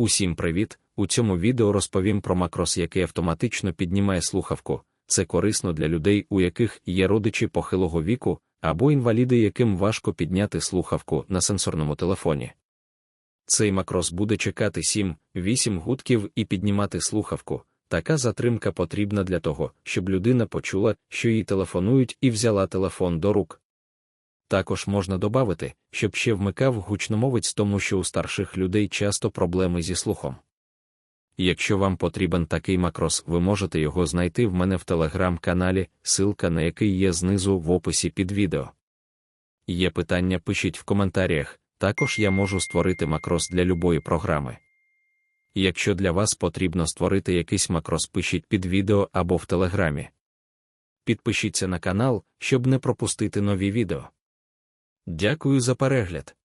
Усім привіт! У цьому відео розповім про макрос, який автоматично піднімає слухавку. Це корисно для людей, у яких є родичі похилого віку, або інваліди, яким важко підняти слухавку на сенсорному телефоні. Цей макрос буде чекати 7-8 гудків і піднімати слухавку. Така затримка потрібна для того, щоб людина почула, що їй телефонують, і взяла телефон до рук. Також можна додати, щоб ще вмикав гучномовець, тому що у старших людей часто проблеми зі слухом. Якщо вам потрібен такий макрос, ви можете його знайти в мене в телеграм-каналі, ссылка на який є знизу в описі під відео. Є питання, пишіть в коментарях, також я можу створити макрос для любої програми. Якщо для вас потрібно створити якийсь макрос, пишіть під відео або в телеграмі. Підпишіться на канал, щоб не пропустити нові відео. Дякую за перегляд.